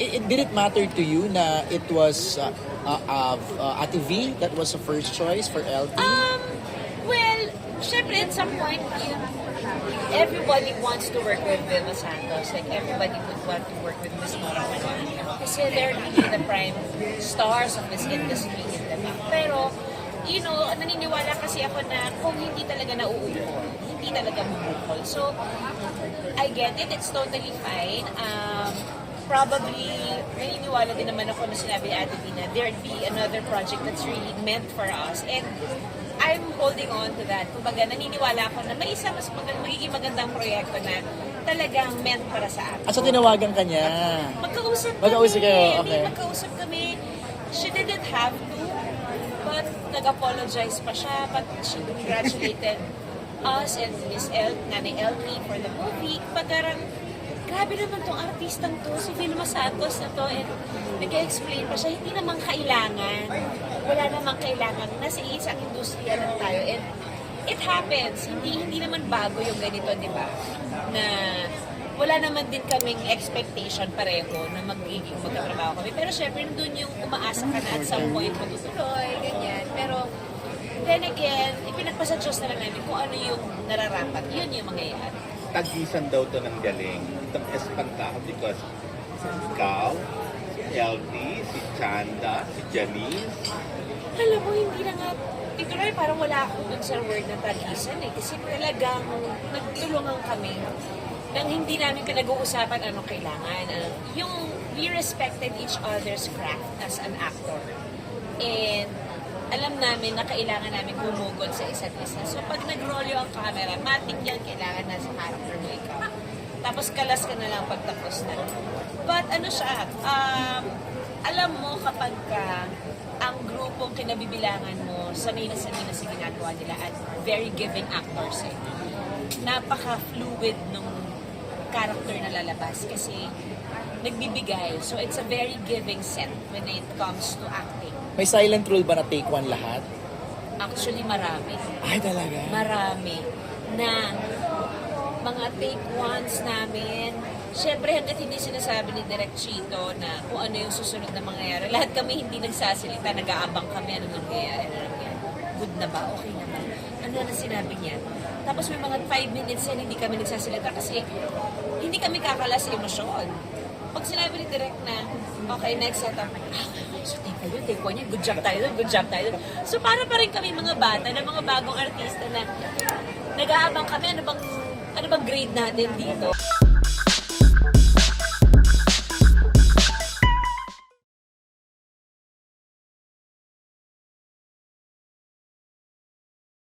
it, it, did it matter to you na it was uh, uh, uh, Ate that was the first choice for LT? Um, well, syempre at some point, you everybody wants to work with Vilma Santos. Like, everybody would want to work with Miss Nora Manila. Kasi they're really the prime stars of this industry. Diba? Pero, you know, naniniwala kasi ako na kung hindi talaga nauukol, hindi talaga bumukol. So, I get it. It's totally fine. Um, probably, naniniwala din naman ako na sinabi ni Ate Tina, there'd be another project that's really meant for us. And I'm holding on to that. Kumbaga, naniniwala ako na may isa mas magandang, magiging magandang proyekto na talagang meant para sa atin. At so tinawagan ka niya. Magkausap kami. Magkausap kayo, Hindi, okay. magkausap kami. She didn't have to, but nag-apologize pa siya, but she congratulated us and Miss El, Nanay LT for the movie. Parang, grabe naman tong artistang to, si Vilma Santos na to, and nag-explain pa siya, hindi naman kailangan. Wala namang kailangan. Nasa isang industriya lang tayo, and it happens. Hindi hindi naman bago yung ganito, di ba? Na wala naman din kaming expectation pareho na magiging magkatrabaho kami. Pero syempre, doon yung umaasa ka na at some point matutuloy, ganyan. Pero, then again, ipinagpasa Diyos na lang namin kung ano yung nararapat. Yun yung mangyayari. tagisan daw to ng galing. Itong espantaho because ikaw, si LT, si Chanda, si Janice, Alam mo, hindi na nga, ituloy parang wala ako dun sa word na tagisan eh. Kasi talagang nagtulungan kami nang hindi namin pinag-uusapan anong kailangan. Ano, yung we respected each other's craft as an actor. And alam namin na kailangan namin humugod sa isa't isa. So pag nag-roll yung ang camera, matik yan, kailangan na sa character mo ikaw. Tapos kalas ka na lang pagtapos na. But ano siya, um, alam mo kapag ka ang grupong kinabibilangan mo, sanay na sanay na sa ginagawa nila at very giving actors eh. Napaka-fluid nung character na lalabas kasi nagbibigay. So it's a very giving set when it comes to acting. May silent rule ba na take one lahat? Actually, marami. Ay, talaga? Marami na mga take ones namin. Siyempre, hanggat hindi sinasabi ni Direk Chito na kung ano yung susunod na mangyayari. Lahat kami hindi nagsasalita, nag-aabang kami ano nangyayari. Ano. Good na ba? Okay na ba? Ano na sinabi niya? Tapos may mga 5 minutes yan, hindi kami nagsasalita kasi hindi kami kakala sa emosyon. Pag sinabi ni Direk na, okay, next setup, ah, so take tayo, take one yan, good job tayo good job tayo. So para pa rin kami mga bata na mga bagong artista na nag-aabang kami, ano bang, ano bang grade natin dito.